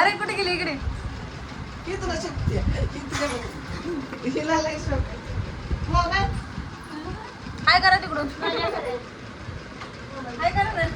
अरे कुठे गेली इकडे? ही तुला शक्ती आहे ही तुझ्या हिला लय शोक हो काय काय करा तिकडून. काय करा ना.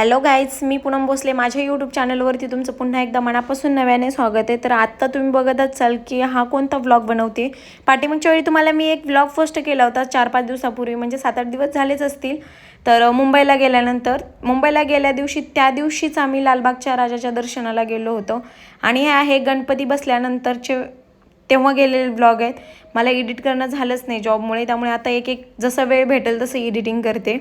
हॅलो गाईज मी पूनम भोसले. माझ्या यूट्यूब चॅनलवरती तुमचं पुन्हा एकदा मनापासून नव्याने स्वागत आहे. तर आत्ता तुम्ही बघत असाल की हा कोणता व्लॉग बनवते. पाठीमागच्या वेळी तुम्हाला मी एक व्लॉग पोस्ट केला होता चार पाच दिवसापूर्वी म्हणजे सात आठ दिवस झालेच असतील. तर मुंबईला गेल्यानंतर मुंबईला गेल्या दिवशी त्या दिवशीच आम्ही लालबागच्या राजाच्या दर्शनाला गेलो होतो. आणि हे आहे गणपती बसल्यानंतरचे तेव्हा गेलेले ब्लॉग आहेत. मला एडिट करणं झालंच नाही जॉबमुळे त्यामुळे आता एक एक जसं वेळ भेटेल तसं एडिटिंग करते.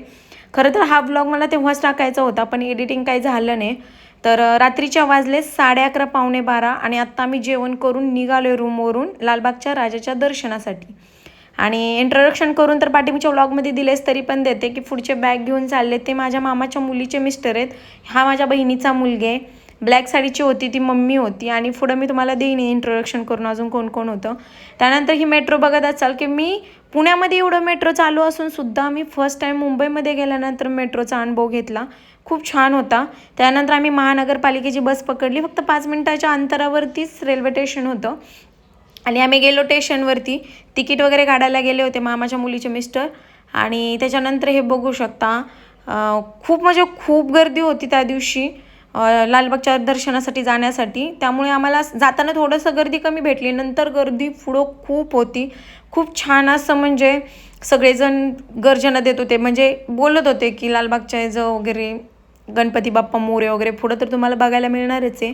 खरं तर हा ब्लॉग मला तेव्हाच टाकायचा होता पण एडिटिंग काही झालं नाही. तर रात्रीच्या वाजले साडे अकरा पावणे बारा आणि आत्ता आम्ही जेवण करून निघालो रूमवरून लालबागच्या राजाच्या दर्शनासाठी. आणि इंट्रोडक्शन करून तर पाठीमागच्या व्लॉगमध्ये दिलेस तरी पण देते की पुढचे बॅग घेऊन चालले ते माझ्या मामाच्या मुलीचे मिस्टर आहेत. हा माझ्या बहिणीचा मुलगा आहे. ब्लॅक साडीची होती ती मम्मी होती आणि पुढं मी तुम्हाला देईन इंट्रोडक्शन करून अजून कोण कोण होतं. त्यानंतर ही मेट्रो बघत असाल की मी पुण्यामध्ये एवढं मेट्रो चालू असून सुद्धा आम्ही फर्स्ट टाईम मुंबईमध्ये गेल्यानंतर मेट्रोचा अनुभव घेतला. खूप छान होता. त्यानंतर आम्ही महानगरपालिकेची बस पकडली. फक्त पाच मिनिटाच्या अंतरावरतीच रेल्वे स्टेशन होतं. आणि आम्ही गेलो स्टेशनवरती तिकीट वगैरे काढायला गेले होते मामाच्या मुलीचे मिस्टर आणि त्याच्यानंतर हे बघू शकता खूप म्हणजे खूप गर्दी होती त्या दिवशी. लालबागच्या दर्शनासाठी जाण्यासाठी. त्यामुळे आम्हाला जाताना थोडंसं गर्दी कमी भेटली. नंतर गर्दी पुढं खूप होती. खूप छान असं म्हणजे सगळेजण गर्जना देत होते. म्हणजे बोलत होते की लालबागच्या ज वगैरे गणपती बाप्पा मोरे वगैरे पुढं तर तुम्हाला बघायला मिळणारच आहे.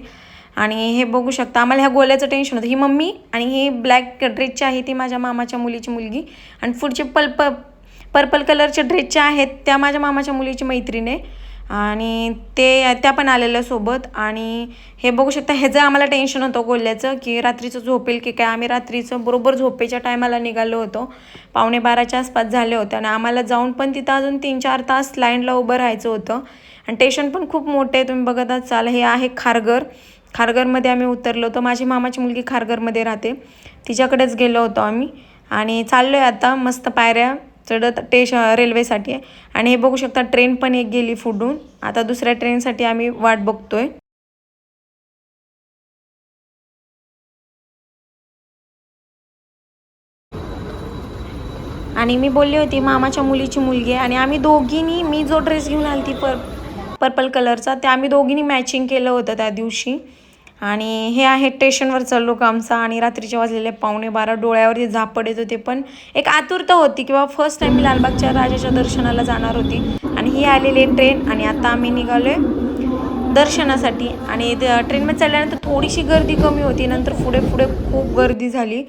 आणि हे बघू शकता आम्हाला ह्या गोल्याचं टेन्शन होतं. ही मम्मी आणि ही ब्लॅक ड्रेसची आहे ती माझ्या मामाच्या मुलीची मुलगी. आणि पुढचे पल्प पर्पल कलरच्या ड्रेसच्या आहेत त्या माझ्या मामाच्या मुलीची मैत्रीण आहे. आणि ते त्या पण आलेल्या सोबत. आणि हे बघू शकता ह्याचं आम्हाला टेन्शन होतं गोल्याचं की रात्रीचं झोपेल की काय आम्ही रात्रीचं बरोबर झोपेच्या टायमाला निघालो होतो. पावणे बाराच्या आसपास झाले होते आणि आम्हाला जाऊन पण तिथं अजून तीन चार तास लाईनला उभं राहायचं होतं. आणि स्टेशन पण खूप मोठे आहे तुम्ही बघत असाल. हे आहे खारघर. खारघरमध्ये आम्ही उतरलो होतो. माझी मामाची मुलगी खारघरमध्ये राहते. तिच्याकडेच गेलो होतो आम्ही. आणि चाललो आहे आता मस्त पायऱ्या चढत टेश रेल्वेसाठी आहे. आणि हे बघू शकता ट्रेन पण एक गेली फुडून आता दुसऱ्या ट्रेनसाठी आम्ही वाट बघतोय. आणि मी बोलली होती मामाच्या मुलीची मुलगी आहे. आणि आम्ही दोघींनी मी जो ड्रेस घेऊन आली ती पर पर्पल कलरचा ते आम्ही दोघींनी मॅचिंग केलं होतं त्या दिवशी. आणि हे आहे स्टेशनवरचा लोक आमचा आणि रात्रीचे वाजलेले पावणे बारा. डोळ्यावरती झापड येत होते पण एक आतुरता होती किंवा फर्स्ट टाईम मी लालबागच्या राजाच्या दर्शनाला जाणार होती. आणि ही आलेली आहे ट्रेन आणि आता आम्ही निघालो आहे दर्शनासाठी. आणि ट्रेनमध्ये चालल्यानंतर थोडीशी गर्दी कमी होती नंतर पुढे पुढे खूप गर्दी झाली.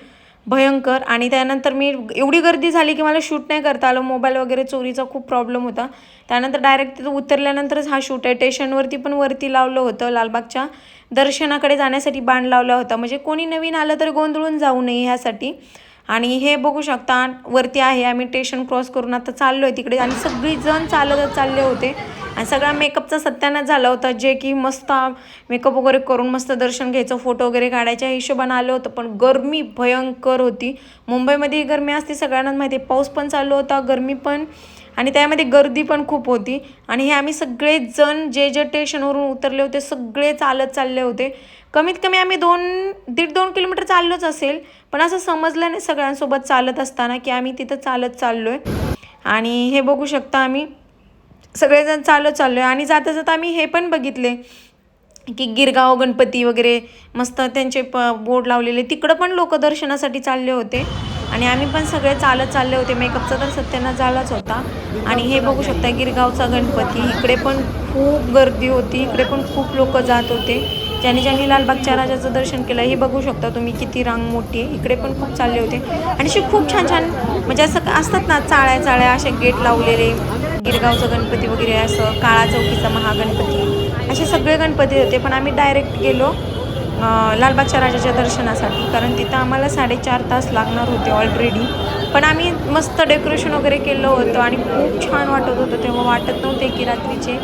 भयंकर. आणि त्यानंतर मी एवढी गर्दी झाली की मला शूट नाही करता आलं. मोबाईल वगैरे चोरीचा खूप प्रॉब्लेम होता. त्यानंतर डायरेक्ट तिथं उतरल्यानंतरच हा शूट आहे. स्टेशनवरती पण वरती लावलं होतं लालबागच्या. दर्शनाकडे जाण्यासाठी बाण लावला होता. म्हणजे कोणी नवीन आलं तर गोंधळून जाऊ नये ह्यासाठी. आणि हे बघू शकता वरती आहे. आम्ही स्टेशन क्रॉस करून आता चाललो आहे तिकडे. आणि सगळीजण चालत चालले होते. आणि सगळा मेकअपचा सत्यानाच झाला होता जे की मस्त मेकअप वगैरे करून मस्त दर्शन घ्यायचं फोटो वगैरे काढायच्या हिशोबानं आलं होतं पण गरमी भयंकर होती. मुंबईमध्ये ही गरमी असते सगळ्यांनाच माहिती आहे पाऊस पण चालू होता गरमी पण आणि त्यामध्ये गर्दी पण खूप होती. आणि हे आम्ही सगळेजण जे जे स्टेशनवरून उतरले होते सगळे चालत चालले होते. कमीत कमी आम्ही दोन दीड दोन किलोमीटर चाललोच असेल पण असं समजलं नाही सगळ्यांसोबत चालत असताना की आम्ही तिथं चालत चाललो आहे आणि हे बघू शकता आम्ही सगळेजण चालत चाललो आहे आणि जाता जाता आम्ही हे पण बघितले की गिरगाव गणपती वगैरे मस्त त्यांचे प बोर्ड लावलेले. तिकडं पण लोक दर्शनासाठी चालले होते. आणि आम्ही पण सगळे चालत चालले होते. मेकअपचा तर सत्याना झालाच होता. आणि हे बघू शकता गिरगावचा गणपती. इकडे पण खूप गर्दी होती. इकडे पण खूप लोक जात होते. ज्यांनी ज्यांनी लालबागच्या राजाचं दर्शन केलं हे बघू शकता तुम्ही किती रांग मोठी आहे. इकडे पण खूप चालले होते. आणि असे खूप छान छान म्हणजे असं असतात ना चाळ्या चाळ्या असे गेट लावलेले. गिरगावचं गणपती वगैरे असं काळा चौकीचा महागणपती असे सगळे गणपती होते. पण आम्ही डायरेक्ट गेलो लालबागच्या राजाच्या दर्शनासाठी. कारण तिथं आम्हाला साडेचार तास लागणार होते ऑलरेडी पण आम्ही मस्त डेकोरेशन वगैरे केलं होतं आणि खूप छान वाटत होतं. तेव्हा वाटत नव्हते की रात्रीचे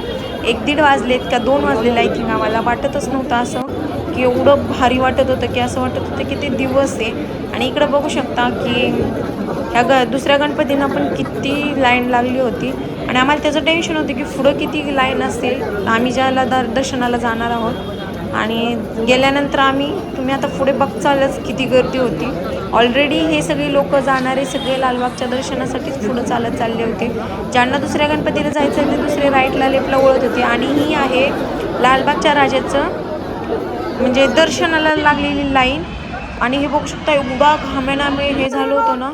एक दीड वाजलेत का दोन वाजलेले आय थिंक आम्हाला. वाटतच नव्हतं असं की एवढं भारी वाटत होतं की असं वाटत होतं की ते दिवस आहे. आणि इकडं बघू शकता की ह्या ग दुसऱ्या गणपतींना पण किती लाईन लागली होती. आणि आम्हाला त्याचं टेन्शन होतं की पुढं किती लाईन असतील. आम्ही ज्याला दर दर्शनाला जाणार आहोत. आणि गेल्यानंतर आम्ही तुम्ही आता पुढे बघचालच किती गर्दी होती. ऑलरेडी हे सगळे लोक जाणारे सगळे लालबागच्या दर्शनासाठीच पुढं चालत चालले होते. ज्यांना दुसऱ्या गणपतीला जायचं ते दुसरे राईटला लेफ्टला ओळत होते. आणि ही आहे लालबागच्या राजाचं म्हणजे दर्शनाला लागलेली लाईन आणि हे बघू शकता एवढा घामेनामे हे झालं होतं ना.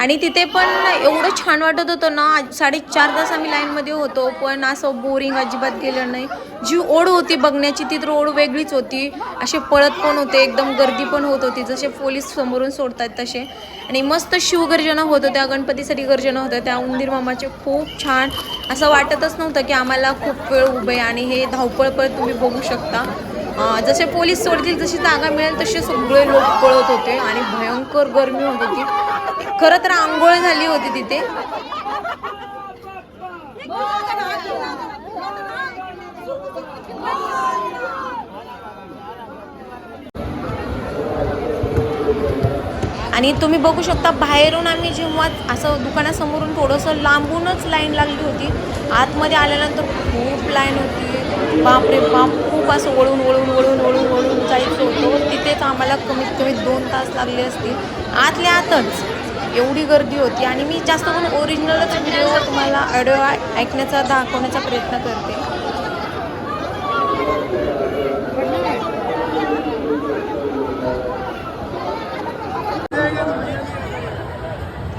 आणि तिथे पण एवढं छान वाटत होतं ना साडेचार तास आम्ही लाईनमध्ये होतो पण असं बोरिंग अजिबात गेलं नाही. जी ओढ होती बघण्याची ती तर ओढ वेगळीच होती. असे पळत पण होते एकदम गर्दी पण होत होती जसे पोलीस समोरून सोडतात तसे. आणि मस्त शिवगर्जना होत होत्या गणपतीसाठी गर्जना होत्या त्या उंदीर मामाचे खूप छान. असं वाटतच नव्हतं की आम्हाला खूप वेळ उभे आणि हे धावपळ पण तुम्ही बघू शकता. जसे पोलीस सोडतील जशी जागा मिळेल तसे सगळे लोक पळत होते आणि भयंकर गर्मी होत होती. खरं तर आंघोळ झाली होती तिथे. आणि तुम्ही बघू शकता बाहेरून आम्ही जेव्हा असं दुकानासमोरून थोडंसं लांबूनच लाईन लागली होती आतमध्ये आल्यानंतर खूप लाईन होती. बापरे बाप खूप असं वळून वळून वळून वळून वळून जायचं होतं. तिथेच आम्हाला कमीत कमी दोन तास लागले असतील. आतल्या आतच एवढी गर्दी होती. आणि मी जास्त करून ओरिजिनलच व्हिडिओ तुम्हाला ऑडिओ ऐकण्याचा दाखवण्याचा प्रयत्न करते.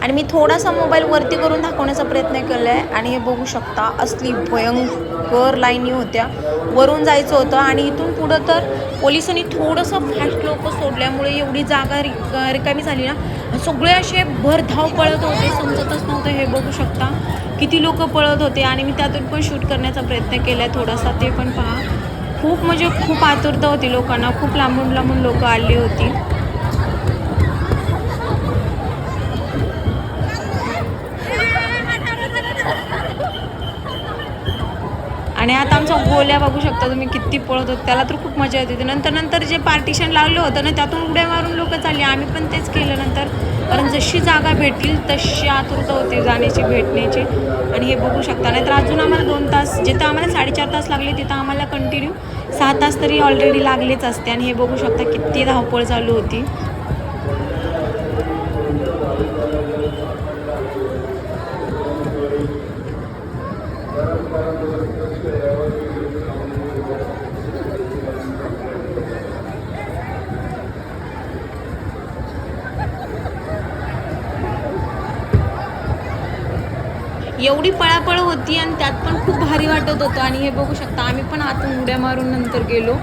आणि मी थोडासा मोबाईल वरती करून दाखवण्याचा प्रयत्न केला आहे आणि हे बघू शकता असली भयंकर लाईनी होत्या. वरून जायचं होतं आणि इथून पुढं तर पोलिसांनी थोडंसं फास्ट लोक सोडल्यामुळे एवढी जागा रिक रिकामी झाली ना. सगळे असे भरधाव पळत होते समजतच नव्हतं हे बघू शकता. किती लोक पळत होते आणि मी त्यातून पण शूट करण्याचा प्रयत्न केला आहे थोडासा ते पण पहा. खूप म्हणजे खूप आतुरता होती लोकांना खूप लांबून लांबून लोक आली होती. आणि आता आमचा गोल्या बघू शकता तुम्ही किती पळत होतो. त्याला तर खूप मजा येत होती. नंतर नंतर जे पार्टिशन लावलं होतं ना त्यातून उड्या मारून लोक चालली. आम्ही पण तेच केलं नंतर. कारण जशी जागा भेटतील तशी आतुरता होती जाण्याची भेटण्याची. आणि हे बघू शकता. नाहीतर अजून आम्हाला दोन तास जिथं आम्हाला साडेचार तास लागले तिथं आम्हाला कंटिन्यू सहा तास तरी ऑलरेडी लागलेच असते. आणि हे बघू शकता किती धावपळ चालू होती. एवढी पळापळ होती आणि त्यात पण खूप भारी वाटत होतं. आणि हे बघू शकता आम्ही पण आतून उड्या मारून नंतर गेलो.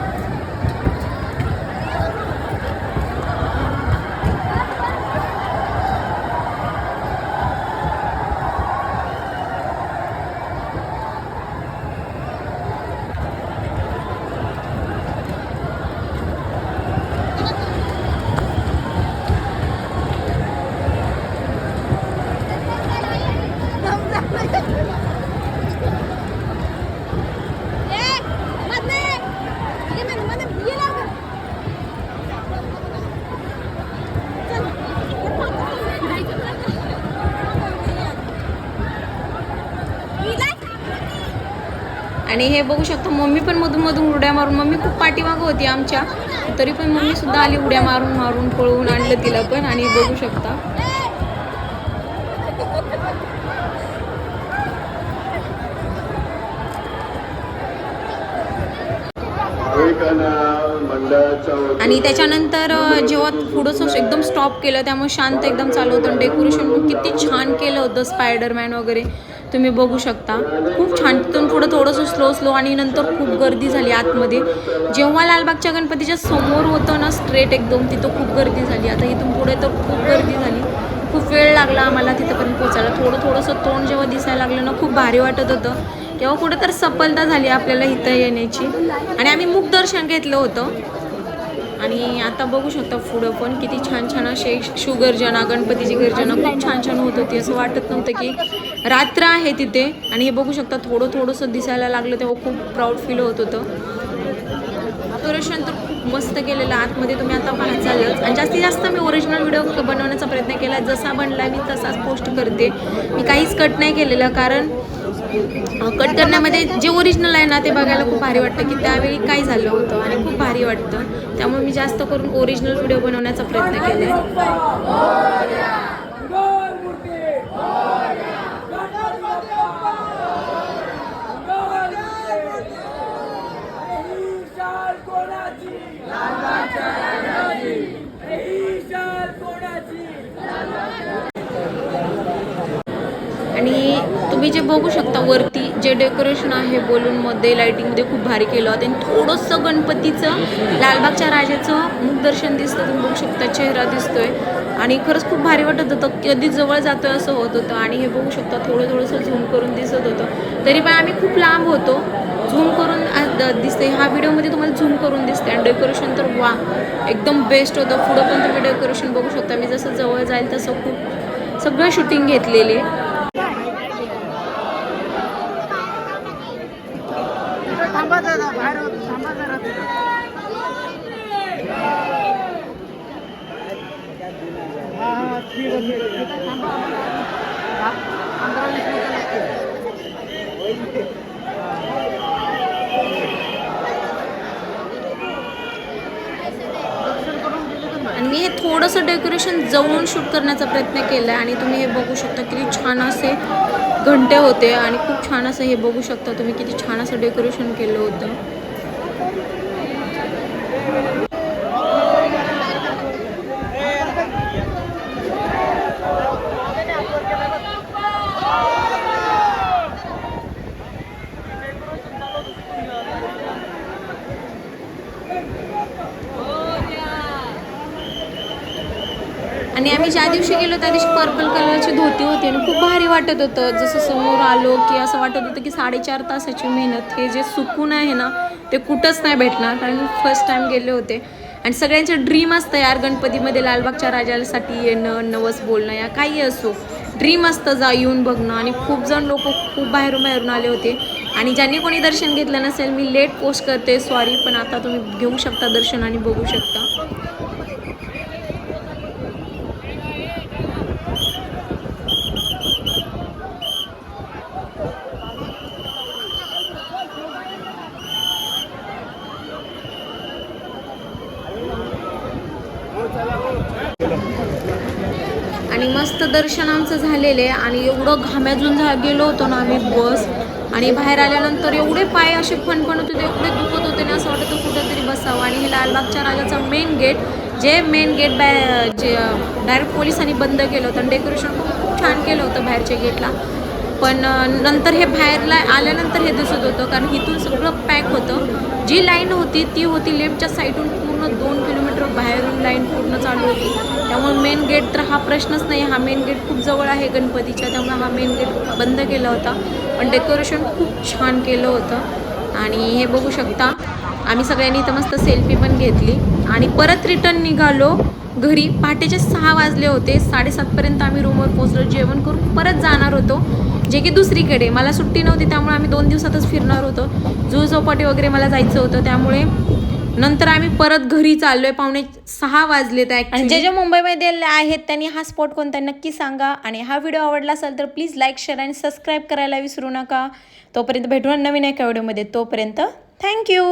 आणि हे बघू शकता मम्मी पण मधून मधून उड्या मारून मम्मी खूप पाठीमागं होती आमच्या. तरी पण मम्मी सुद्धा आली उड्या मारून मारून पळवून आणलं तिला पण. आणि बघू शकता आणि त्याच्यानंतर जेव्हा थोडंसं एकदम स्टॉप केलं त्यामुळे शांत एकदम चालू होतं. डेकोरेशन पण किती छान केलं होतं स्पायडरमॅन वगैरे. तुम्ही बघू शकता. खूप छान. तिथून पुढं थोडंसं स्लो स्लो आणि नंतर खूप गर्दी झाली आतमध्ये. जेव्हा लालबागच्या गणपतीच्या समोर होतं ना स्ट्रेट एकदम तिथं खूप गर्दी झाली. आता इथून पुढे तर खूप गर्दी झाली. खूप वेळ लागला आम्हाला तिथंपर्यंत पोचायला थोडं थोडंसं तोंड जेव्हा दिसायला लागलं ना खूप भारी वाटत होतं. तेव्हा कुठं तर सफलता झाली आपल्याला इथं येण्याची. आणि आम्ही मुख दर्शन घेतलं होतं. आणि आता बघू शकता पुढं पण किती छान छान असे शुगर्जना गणपतीची गर्जना खूप छान छान होत होती. असं वाटत नव्हतं की रात्र आहे तिथे. आणि हे बघू शकता थोडं थोडंसं दिसायला लागलं तेव्हा खूप प्राऊड फील होत होतं. डेकोरेशन तर खूप मस्त केलेलं आतमध्ये. तुम्ही आता पाहत चालच आणि जास्तीत जास्त मी ओरिजिनल व्हिडिओ बनवण्याचा प्रयत्न केला. जसा बनला मी तसाच पोस्ट करते. मी काहीच कट नाही केलेलं कारण कट करण्यामध्ये जे ओरिजिनल आहे ना ते बघायला खूप भारी वाटतं की त्यावेळी काय झालं होतं आणि खूप भारी वाटतं. त्यामुळे मी जास्त करून ओरिजिनल व्हिडिओ बनवण्याचा प्रयत्न केला आहे आणि तुम्ही जे बघू शकता वरती जे डेकोरेशन आहे बलूनमध्ये लाईटिंगमध्ये खूप भारी केलं होतं. आणि थोडंसं गणपतीचं लालबागच्या राजाचं मुखदर्शन दिसतं तुम्ही बघू शकता चेहरा दिसतोय. आणि खरंच खूप भारी वाटत होतं. कधी जवळ जातोय असं होत होतं. आणि हे बघू शकता थोडं थोडंसं झूम करून दिसत होतं. तरी पण आम्ही खूप लांब होतो. झूम करून दिसते ह्या व्हिडिओमध्ये तुम्हाला झूम करून दिसते आणि डेकोरेशन तर वा एकदम बेस्ट होतं. पुढं पण तुम्ही डेकोरेशन बघू शकता. मी जसं जवळ जाईल तसं खूप सगळं शूटिंग घेतलेली थांबा दादा बाहेर थांबा जरा. हा हा ठीक आहे थांबा. पंधरा वीस मिनिटं लागतील. आणि मी हे थोडंसं डेकोरेशन जवळून शूट करण्याचा प्रयत्न केला आहे आणि तुम्ही हे बघू शकता किती छान असे घंटे होते आणि खूप छान असं हे बघू शकता तुम्ही किती छान असं डेकोरेशन केलं होतं. आणि आम्ही ज्या दिवशी गेलो त्या दिवशी पर्पल कलरची धोती होती आणि खूप भारी वाटत होतं. जसं समोर आलो की असं वाटत होतं की साडेचार तासाची मेहनत हे जे सुकून आहे ना ते कुठंच नाही भेटणार. कारण मी फर्स्ट टाईम गेले होते. आणि सगळ्यांचे ड्रीम असतं यार गणपतीमध्ये लालबागच्या राजासाठी येणं नवस बोलणं या काही असो. ड्रीम असतं जा येऊन बघणं. आणि खूप जण लोक खूप बाहेरून बाहेरून आले होते. आणि ज्यांनी कोणी दर्शन घेतलं नसेल मी लेट पोस्ट करते. सॉरी पण आता तुम्ही घेऊ शकता दर्शन आणि बघू शकता आणि मस्त दर्शन आमचं झालेलं आहे आणि एवढं घाम्याजून झा गेलो होतो ना आम्ही बस आणि बाहेर आल्यानंतर एवढे पाय असे फणफणत होते एवढे दुखत होते ना असं वाटतं कुठंतरी बसावं. आणि हे लालबागच्या राजाचा मेन गेट जे मेन गेट बॅ जे डायरेक्ट पोलिसांनी बंद केलं होतं. आणि डेकोरेशन खूप छान केलं होतं बाहेरच्या गेटला पण नंतर हे बाहेरला आल्यानंतर हे दिसत होतं कारण इथून सगळं पॅक होतं. जी लाईन होती ती होती लेफ्टच्या साईडून पूर्ण दोन किलोमीटर बाहेरून लाईन पूर्ण चालू होती. त्यामुळे मेन गेट तर हा प्रश्नच नाही. हा मेन गेट खूप जवळ आहे गणपतीच्या. त्यामुळे हा मेन गेट बंद केला होता. पण डेकोरेशन खूप छान केलं होतं. आणि हे बघू शकता आम्ही सगळ्यांनी इथं मस्त सेल्फी पण घेतली. आणि परत रिटर्न निघालो घरी. पहाटेचे सहा वाजले होते. साडेसातपर्यंत आम्ही रूमवर पोचलो जेवण करून परत जाणार होतो. जे की दुसरीकडे. मला सुट्टी नव्हती त्यामुळे आम्ही दोन दिवसातच फिरणार होतो. जुहू चौपाटी वगैरे मला जायचं होतं. त्यामुळे नंतर आम्ही परत घरी चाललोय पावणे सहा वाजलेत आणि जे जे मुंबईमध्ये आहेत त्यांनी हा स्पॉट कोणता नक्की सांगा. आणि हा व्हिडिओ आवडला असेल तर प्लीज लाईक शेअर आणि सबस्क्राईब करायला विसरू नका. तोपर्यंत भेटून नवीन एका व्हिडिओमध्ये तोपर्यंत थँक्यू